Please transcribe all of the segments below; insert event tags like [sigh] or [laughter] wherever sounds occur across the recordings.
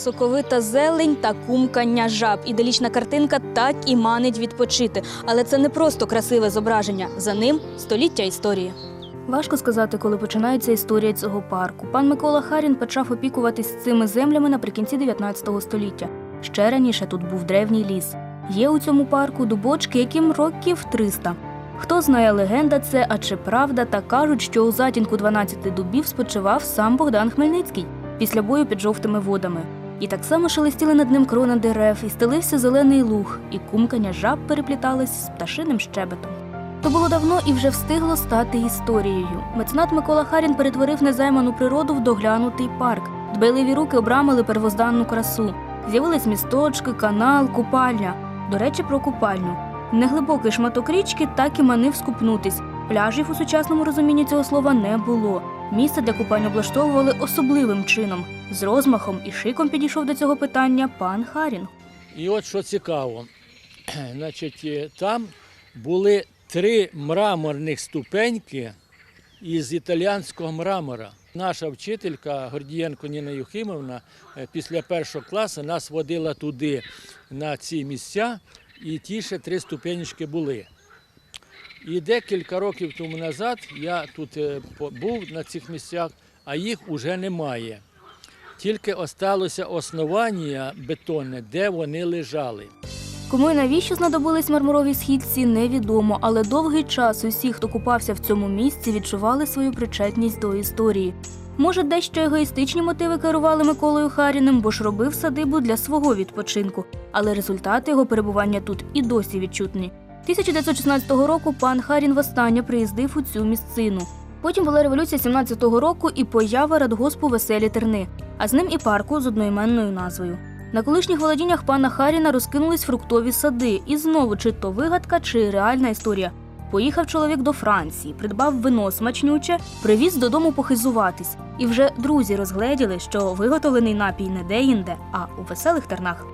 Соковита зелень та кумкання жаб. Іделічна картинка так і манить відпочити. Але це не просто красиве зображення. За ним століття історії. Важко сказати, коли починається історія цього парку. Пан Микола Харін почав опікуватись цими землями наприкінці 19 століття. Ще раніше тут був древній ліс. Є у цьому парку дубочки, яким років 300. Хто знає, легенда це, а чи правда, та кажуть, що у затінку 12 дубів спочивав сам Богдан Хмельницький після бою під жовтими водами. І так само шелестіли над ним крона дерев, і стелився зелений луг, і кумкання жаб переплітались з пташиним щебетом. То було давно і вже встигло стати історією. Меценат Микола Харін перетворив незайману природу в доглянутий парк. Дбайливі руки обрамили первозданну красу. З'явились місточки, канал, купальня. До речі, про купальню. Неглибокий шматок річки так і манив скупнутись. Пляжів у сучасному розумінні цього слова не було. Місце для купання облаштовували особливим чином. З розмахом і шиком підійшов до цього питання пан Харін. І от що цікаво, [clears throat] значить, е, там були три мраморних ступеньки із італіянського мрамора. Наша вчителька Гордієнко Ніна Юхимовна е, після першого класу нас водила туди на ці місця, і ті ще три ступенечки були. І декілька років тому назад я тут е, був на цих місцях, а їх уже немає. Тільки осталося основання бетонне, де вони лежали. Кому і навіщо знадобились мармурові східці, невідомо, але довгий час усі, хто купався в цьому місці, відчували свою причетність до історії. Може, дещо егоїстичні мотиви керували Миколою Харіним, бо ж робив садибу для свого відпочинку, але результати його перебування тут і досі відчутні. 1916 року пан Харін востаннє приїздив у цю місцину. Потім була революція 17-го року і поява радгоспу Веселі Терни, а з ним і парку з одноіменною назвою. На колишніх володіннях пана Харіна розкинулись фруктові сади, і знову чи то вигадка, чи реальна історія. Поїхав чоловік до Франції, придбав вино смачнюче, привіз додому похизуватись. І вже друзі розгледіли, що виготовлений напій не де-інде, а у веселих тернах.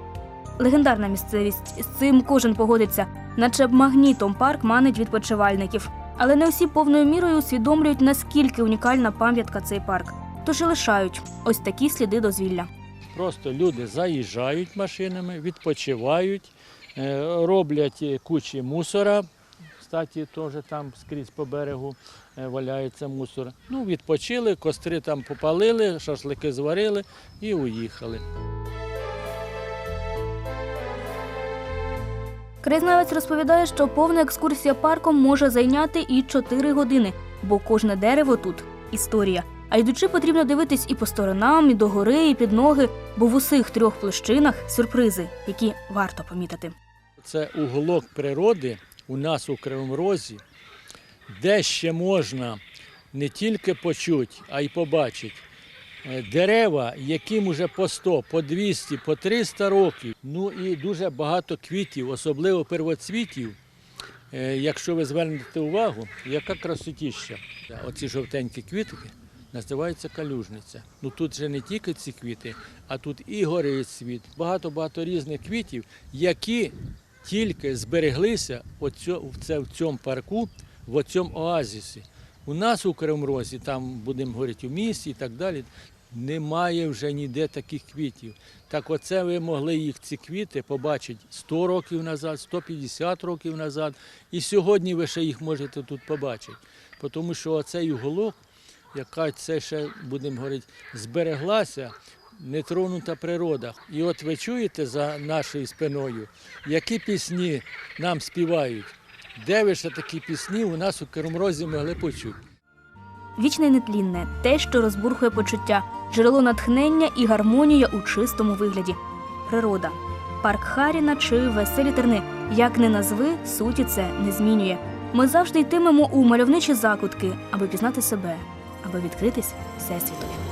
Легендарна місцевість з цим кожен погодиться, наче б магнітом парк манить відпочивальників. Але не всі повною мірою усвідомлюють, наскільки унікальна пам'ятка цей парк. Тож і лишають ось такі сліди дозвілля. Просто люди заїжджають машинами, відпочивають, е, роблять кучі мусора. Кстати, теж там скрізь по берегу е, валяється мусор. Ну, відпочили, костри там попалили, шашлики зварили і уїхали. Краєзнавець розповідає, що повна екскурсія парком може зайняти і 4 години, бо кожне дерево тут історія. А йдучи, потрібно дивитись і по сторонам, і догори, і під ноги, бо в усіх трьох площинах сюрпризи, які варто помітити. Це уголок природи у нас у Кривому Розі, де ще можна не тільки почути, а й побачити. Е, Дерева, яким уже по 100, по 200, по 300 років, ну і дуже багато квітів, особливо первоцвітів. Е, Якщо ви звернете увагу, яка красотіща. Оці жовтенькі квітки називаються калюжниця. Ну тут же не тільки ці квіти, а тут і горицвіт, багато-багато різних квітів, які тільки збереглися в цьому парку, в цьому оазісі. У нас у Кривмрозі, там будемо говорити у місті і так далі, немає вже ніде таких квітів. Так оце ви могли їх ці квіти побачити 100 років назад, 150 років назад. І сьогодні ви ще їх можете тут побачити. Тому що оцей уголок, яка це ще, будемо говорити, збереглася, нетронута природа. І от ви чуєте за нашою спиною, які пісні нам співають. Де ви ще такі пісні у нас у Киромрозі могли почути? Вічне нетлінне те, що розбурхує почуття, джерело натхнення і гармонія у чистому вигляді. Природа. Парк Харіна чи веселі терни. Як не назви, суті це не змінює. Ми завжди йтимемо у мальовничі закутки, аби пізнати себе, аби відкритись всесвітові.